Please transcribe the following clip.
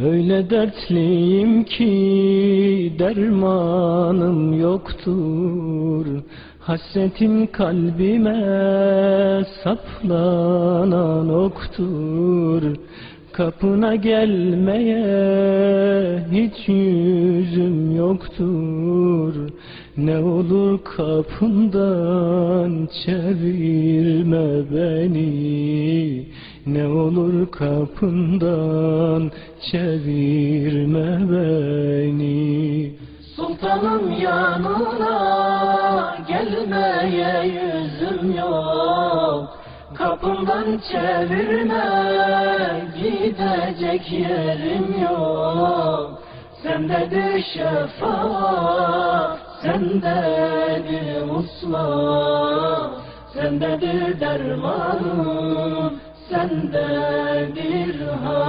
Öyle dertliyim ki dermanım yoktur. Hasretin kalbime saplanan oktur. Kapına gelmeye hiç yüzüm yoktur. Ne olur kapından çevirme beni Ne olur kapından çevirme beni. Sultanım yanına gelmeye yüzüm yok. Kapımdan çevirme gidecek yerim yok. Sendedir şefaat, sendedir muslah Sendedir dermanım, sendedir hayat